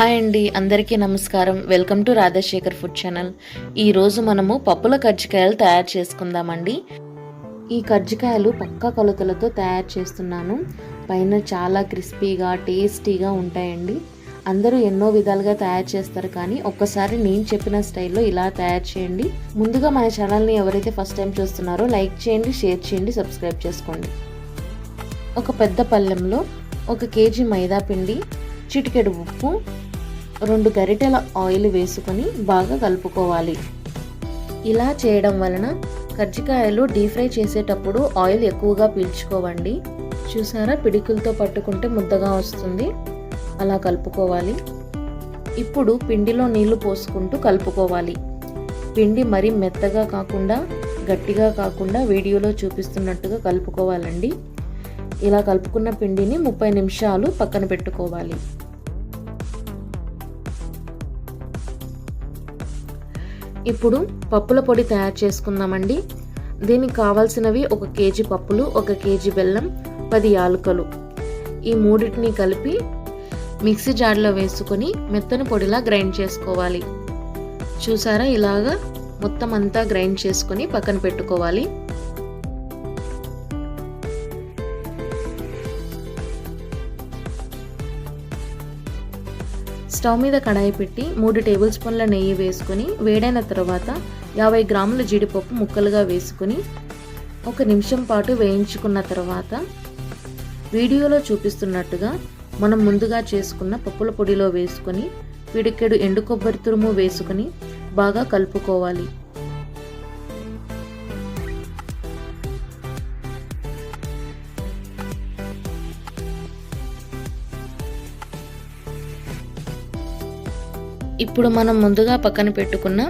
Hi అండి అందరికీ నమస్కారం. Welcome to Radhashekhar food channel. ఈరోజు మనము పప్పుల కజ్జికాయలు తయారు చేసుకుందామండి. ఈ కజ్జికాయలు పక్కా కొలతలతో తయారు చేస్తున్నాను. పైన చాలా క్రిస్పీగా టేస్టీగా ఉంటాయండి. అందరూ ఎన్నో విధాలుగా తయారు చేస్తారు కానీ ఒక్కసారి నేను చెప్పిన స్టైల్లో ఇలా తయారు చేయండి. ముందుగా మన ఛానల్ని ఎవరైతే ఫస్ట్ టైం చూస్తున్నారో లైక్ చేయండి షేర్ చేయండి సబ్స్క్రైబ్ చేసుకోండి. ఒక పెద్ద పళ్ళెంలో ఒక కేజీ మైదా పిండి చిటికెడు ఉప్పు రెండు గరిటెల ఆయిల్ వేసుకొని బాగా కలుపుకోవాలి. ఇలా చేయడం వలన కజ్జికాయలు డీప్ ఫ్రై చేసేటప్పుడు ఆయిల్ ఎక్కువగా పీల్చుకోవండి. చూసారా? పిడికిలతో పట్టుకుంటే ముద్దగా వస్తుంది. అలా కలుపుకోవాలి. ఇప్పుడు పిండిలో నీళ్ళు పోసుకుంటూ కలుపుకోవాలి. పిండి మరీ మెత్తగా కాకుండా గట్టిగా కాకుండా వీడియోలో చూపిస్తున్నట్టుగా కలుపుకోవాలండి. ఇలా కలుపుకున్న పిండిని ముప్పై నిమిషాలు పక్కన పెట్టుకోవాలి. ఇప్పుడు పప్పుల పొడి తయారు చేసుకుందామండి. దీనికి కావాల్సినవి ఒక కేజీ పప్పులు ఒక కేజీ బెల్లం పది యాలకులు. ఈ మూడింటిని కలిపి మిక్సీ జార్లో వేసుకొని మెత్తని పొడిలా గ్రైండ్ చేసుకోవాలి. చూసారా ఇలాగా మొత్తం అంతా గ్రైండ్ చేసుకొని పక్కన పెట్టుకోవాలి. స్టవ్ మీద కడాయి పెట్టి మూడు టేబుల్ స్పూన్ల నెయ్యి వేసుకొని వేడైన తర్వాత యాభై గ్రాముల జీడిపప్పు ముక్కలుగా వేసుకొని ఒక నిమిషం పాటు వేయించుకున్న తర్వాత వీడియోలో చూపిస్తున్నట్టుగా మనం ముందుగా చేసుకున్న పప్పుల పొడిలో వేసుకొని పిడికెడు ఎండు కొబ్బరి తురుము వేసుకొని బాగా కలుపుకోవాలి. ఇప్పుడు మనం ముందుగా పక్కన పెట్టుకున్న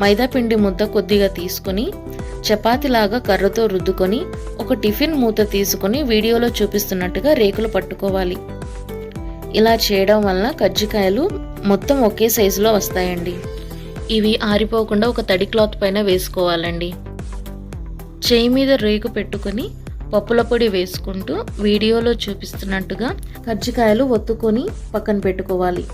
మైదాపిండి ముద్ద కొద్దిగా తీసుకొని చపాతీలాగా కర్రతో రుద్దుకొని ఒక టిఫిన్ మూత తీసుకొని వీడియోలో చూపిస్తున్నట్టుగా రేకులు పట్టుకోవాలి. ఇలా చేయడం వలన కజ్జికాయలు మొత్తం ఒకే సైజులో వస్తాయండి. ఇవి ఆరిపోకుండా ఒక తడి క్లాత్ పైన వేసుకోవాలండి. చేయి మీద రేకు పెట్టుకొని పప్పుల పొడి వేసుకుంటూ వీడియోలో చూపిస్తున్నట్టుగా కజ్జికాయలు ఒత్తుకొని పక్కన పెట్టుకోవాలి.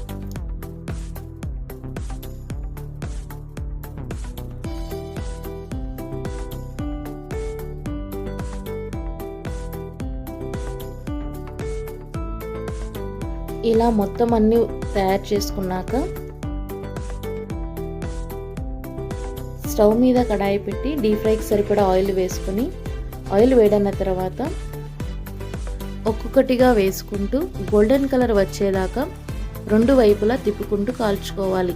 ఇలా మొత్తం అన్నీ తయారు చేసుకున్నాక స్టవ్ మీద కడాయి పెట్టి డీప్ ఫ్రైకి సరిపడా ఆయిల్ వేసుకొని ఆయిల్ వేడన్న తర్వాత ఒక్కొక్కటిగా వేసుకుంటూ గోల్డెన్ కలర్ వచ్చేదాకా రెండు వైపులా తిప్పుకుంటూ కాల్చుకోవాలి.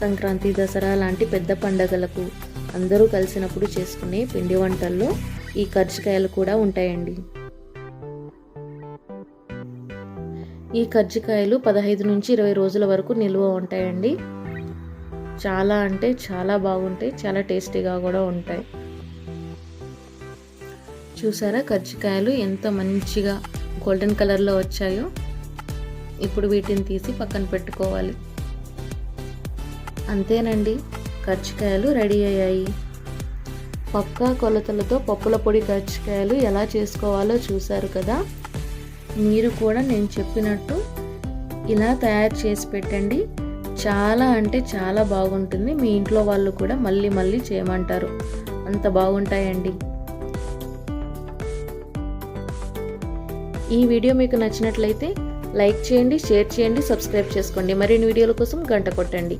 సంక్రాంతి దసరా లాంటి పెద్ద పండగలకు అందరూ కలిసినప్పుడు చేసుకునే పిండి వంటల్లో ఈ కర్జికాయలు కూడా ఉంటాయండి. ఈ కజ్జికాయలు పదహైదు నుంచి ఇరవై రోజుల వరకు నిల్వ ఉంటాయండి. చాలా అంటే చాలా బాగుంటాయి చాలా టేస్టీగా కూడా ఉంటాయి. చూసారా కజ్జికాయలు ఎంత మంచిగా గోల్డెన్ కలర్లో వచ్చాయో? ఇప్పుడు వీటిని తీసి పక్కన పెట్టుకోవాలి. అంతేనండి కజ్జికాయలు రెడీ అయ్యాయి. పక్కా కొలతలతో పప్పుల పొడి కజ్జికాయలు ఎలా చేసుకోవాలో చూసారు కదా? మీరు కూడా నేను చెప్పినట్టు ఇలా తయారు చేసి పెట్టండి. చాలా అంటే చాలా బాగుంటుంది. మీ ఇంట్లో వాళ్ళు కూడా మళ్ళీ మళ్ళీ చేయమంటారు. అంత బాగుంటాయండి. ఈ వీడియో మీకు నచ్చినట్లయితే లైక్ చేయండి షేర్ చేయండి సబ్స్క్రైబ్ చేసుకోండి. మరిన్ని వీడియోల కోసం గంట కొట్టండి.